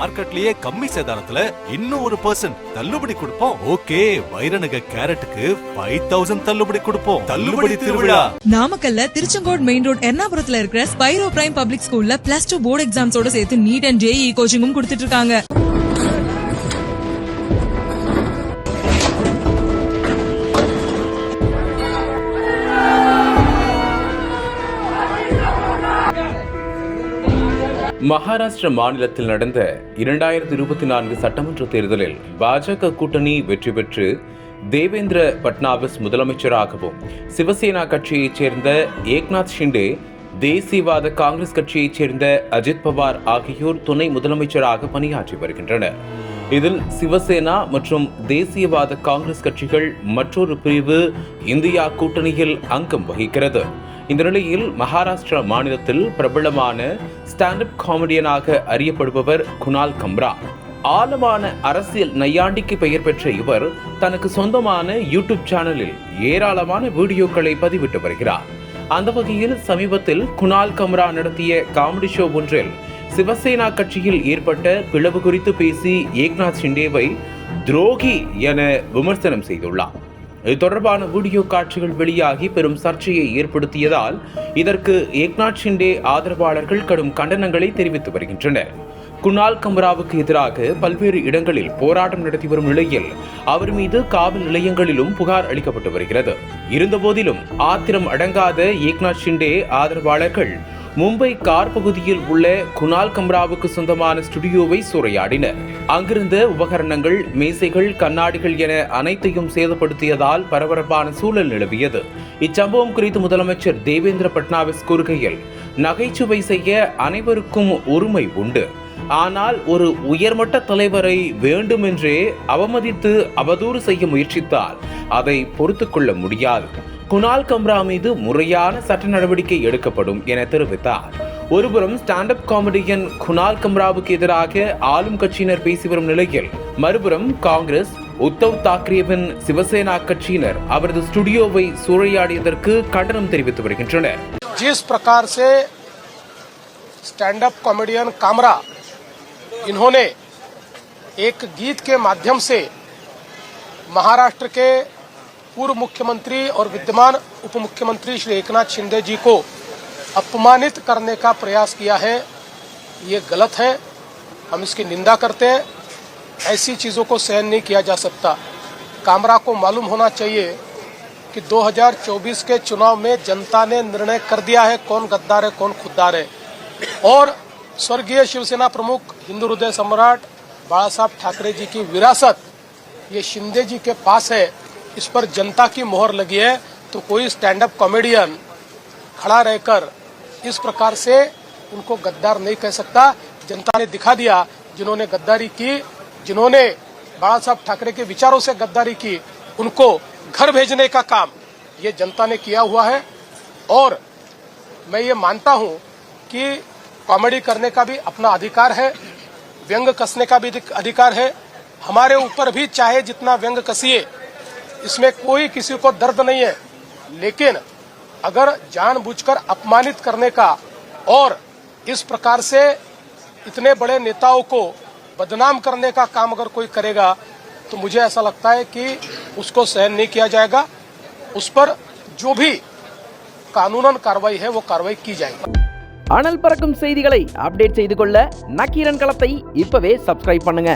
மார்க்கெட்லயே கம்மி சேதாரத்துல இன்னும் ஒரு பர்சன்ட் தள்ளுபடி கொடுப்போம். ஓகே வைரநக கேரட்டுக்கு ஃபைவ் தௌசண்ட் தள்ளுபடி கொடுப்போம். தள்ளுபடி திருவிழா. நாமக்கல்ல திருச்செங்கோடு மெயின் ரோட் எர்ணாபுரத்துல இருக்கிற ஸ்பைரோ பிரைம் பப்ளிக் ஸ்கூல்ல பிளஸ் டூ போர்டு எக்ஸாம்ஸோட சேர்த்து நீட் அண்ட் ஜேஇ கோச்சிங்கும் கொடுத்துட்டு இருக்காங்க. மகாராஷ்டிர மாநிலத்தில் நடந்த இரண்டாயிரத்தி இருபத்தி நான்கு சட்டமன்ற தேர்தலில் பாஜக கூட்டணி வெற்றி பெற்று தேவேந்திர பட்னாவிஸ் முதலமைச்சராகவும் சிவசேனா கட்சியைச் சேர்ந்த ஏக்நாத் ஷிண்டே தேசியவாத காங்கிரஸ் கட்சியைச் சேர்ந்த அஜித் பவார் ஆகியோர் துணை முதலமைச்சராக பணியாற்றி வருகின்றனர். இதில் சிவசேனா மற்றும் தேசியவாத காங்கிரஸ் கட்சிகள் மற்றொரு பிரிவு இந்தியா கூட்டணியில் அங்கம் வகிக்கிறது. இந்த நிலையில் மகாராஷ்டிரா மாநிலத்தில் பிரபலமான ஸ்டாண்டப் காமெடியனாக அறியப்படுபவர் குணால் கம்ரா. ஆழமான அரசியல் நையாண்டிக்கு பெயர் பெற்ற இவர் தனக்கு சொந்தமான யூடியூப் சேனலில் ஏராளமான வீடியோக்களை பதிவிட்டு வருகிறார். அந்த வகையில் சமீபத்தில் குணால் கம்ரா நடத்திய காமெடி ஷோ ஒன்றில் சிவசேனா கட்சியில் ஏற்பட்ட பிளவு குறித்து பேசி ஏக்நாத் ஷிண்டேவை துரோகி என விமர்சனம் செய்துள்ளார். இது தொடர்பான வீடியோ காட்சிகள் வெளியாகி பெரும் சர்ச்சையை ஏற்படுத்தியதால் இதற்கு ஏக்நாத் ஷிண்டே ஆதரவாளர்கள் கடும் கண்டனங்களை தெரிவித்து வருகின்றனர். குணால் கம்ராவுக்கு எதிராக பல்வேறு இடங்களில் போராட்டம் நடத்தி வரும் நிலையில் அவர் மீது காவல் நிலையங்களிலும் புகார் அளிக்கப்பட்டு வருகிறது. இருந்தபோதிலும் ஆத்திரம் அடங்காத ஏக்நாத் ஷிண்டே ஆதரவாளர்கள் மும்பை கார் பகுதியில் உள்ள குணால் கம்ராவுக்கு சொந்தமான ஸ்டுடியோவை சூறையாடினர். அங்கிருந்த உபகரணங்கள் மேசைகள் கண்ணாடிகள் என அனைத்தையும் சேதப்படுத்தியதால் பரபரப்பான சூழல் நிலவியது. இச்சம்பவம் குறித்து முதலமைச்சர் தேவேந்திர பட்னாவிஸ் கூறுகையில் நகைச்சுவை செய்ய அனைவருக்கும் உரிமை உண்டு. ஆனால் ஒரு உயர்மட்ட தலைவரை வேண்டுமென்றே அவமதித்து அவதூறு செய்ய முயற்சித்தால் அதை பொறுத்துக்கொள்ள முடியாது. குணால் கம்ரா மீது முறையான சட்ட நடவடிக்கை எடுக்கப்படும் என தெரிவித்தார் ஒருபுறம் ஸ்டாண்ட் அப் காமெடியன் குணால் கம்ராவுக்கு எதிராக ஆளும் கட்சியினர் பேசி வரும் நிலையில் மறுபுறம் காங்கிரஸ் உத்தவ் தாக்கரேவின் சிவசேனா கட்சியினர் அவரது ஸ்டுடியோவை சூறையாடியதற்கு கண்டனம் தெரிவித்து வருகின்றனர் जिस प्रकार से स्टैंड अप कॉमेडियन कामरा इन्होंने एक गीत के माध्यम से महाराष्ट्र के पूर्व मुख्यमंत्री और विद्यमान उप मुख्यमंत्री श्री एकनाथ शिंदे जी को अपमानित करने का प्रयास किया है। ये गलत है। हम इसकी निंदा करते हैं। ऐसी चीज़ों को सहन नहीं किया जा सकता। कामरा को मालूम होना चाहिए कि 2024 के चुनाव में जनता ने निर्णय कर दिया है कौन गद्दार है, कौन खुददार है। और स्वर्गीय शिवसेना प्रमुख हिंदू हृदय सम्राट बाला साहब ठाकरे जी की विरासत ये शिंदे जी के पास है। इस पर जनता की मोहर लगी है तो कोई स्टैंड अप कॉमेडियन खड़ा रहकर इस प्रकार से उनको गद्दार नहीं कह सकता। जनता ने दिखा दिया जिन्होंने गद्दारी की, जिन्होंने बाला साहब ठाकरे के विचारों से गद्दारी की, उनको घर भेजने का काम ये जनता ने किया हुआ है। और मैं ये मानता हूँ कि कॉमेडी करने का भी अपना अधिकार है, व्यंग कसने का भी अधिकार है। हमारे ऊपर भी चाहे जितना व्यंग कसिए इसमें कोई किसी को दर्द नहीं है लेकिन अगर जानबूझकर अपमानित करने का और इस प्रकार से इतने बड़े नेताओं को बदनाम करने का काम अगर कोई करेगा तो मुझे ऐसा लगता है कि उसको सहन नहीं किया जाएगा उस पर जो भी कानूनन कार्रवाई है वो कार्रवाई की जाएगी அனல் பறக்கும் செய்திகளை அப்டேட் செய்து கொள்ள நக்கீரன் களத்தை இப்பவே சப்ஸ்கிரைப் பண்ணுங்க